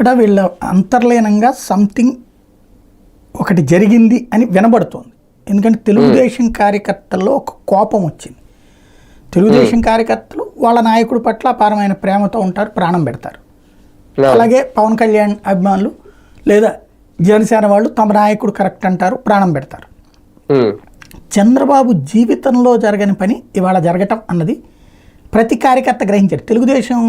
ఇక్కడ వీళ్ళ అంతర్లీనంగా సంథింగ్ ఒకటి జరిగింది అని వినబడుతోంది. ఎందుకంటే తెలుగుదేశం కార్యకర్తల్లో ఒక కోపం వచ్చింది. తెలుగుదేశం కార్యకర్తలు వాళ్ళ నాయకుడి పట్ల అపారమైన ప్రేమతో ఉంటారు ప్రాణం పెడతారు. అలాగే పవన్ కళ్యాణ్ అభిమానులు లేదా జనసేన వాళ్ళు తమ నాయకుడు కరెక్ట్ అంటారు ప్రాణం పెడతారు. చంద్రబాబు జీవితంలో జరగని పని ఇవాళ జరగటం అన్నది ప్రతి కార్యకర్త గ్రహించారు. తెలుగుదేశం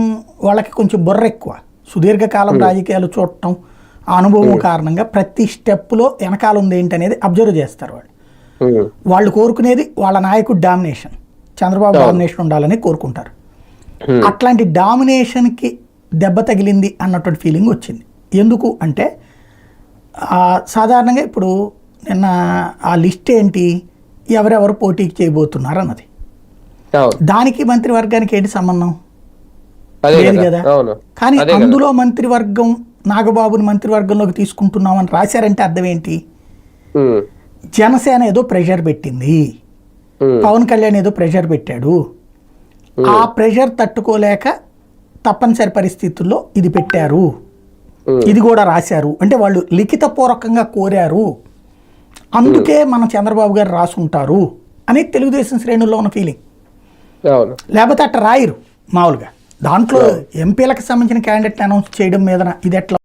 వాళ్ళకి కొంచెం బుర్ర ఎక్కువ. సుదీర్ఘకాలం రాజకీయాలు చూడటం ఆ అనుభవం కారణంగా ప్రతి స్టెప్లో వెనకాల ఉంది ఏంటి అనేది అబ్జర్వ్ చేస్తారు వాళ్ళు. ఉమ్, వాళ్ళు కోరుకునేది వాళ్ళ నాయకుడు డామినేషన్ చంద్రబాబు డామినేషన్ ఉండాలని కోరుకుంటారు. Hmm. అట్లాంటి డామినేషన్కి దెబ్బ తగిలింది అన్నటువంటి ఫీలింగ్ వచ్చింది. ఎందుకు అంటే సాధారణంగా ఇప్పుడు నిన్న ఆ లిస్ట్ ఏంటి ఎవరెవరు పోటీకి చేయబోతున్నారు అన్నది. దానికి మంత్రివర్గానికి ఏంటి సంబంధం? లేదు కదా. కానీ అందులో మంత్రివర్గం నాగబాబుని మంత్రివర్గంలోకి తీసుకుంటున్నామని రాశారంటే అర్థం ఏంటి జనసేన ఏదో ప్రెషర్ పెట్టింది. పవన్ కళ్యాణ్ ఏదో ప్రెషర్ పెట్టాడు. ఆ ప్రెషర్ తట్టుకోలేక తప్పనిసరి పరిస్థితుల్లో ఇది పెట్టారు. ఇది కూడా రాశారు. అంటే వాళ్ళు లిఖితపూర్వకంగా కోరారు. అందుకే మన చంద్రబాబు గారు రాసుంటారు అని తెలుగుదేశం శ్రేణుల్లో ఉన్న ఫీలింగ్ లేకపోతే అట్ట రాయరు మామూలుగా. దాంట్లో ఎంపీలకు సంబంధించిన క్యాండిడేట్ అనౌన్స్ చేయడం మీద ఇది ఎట్లా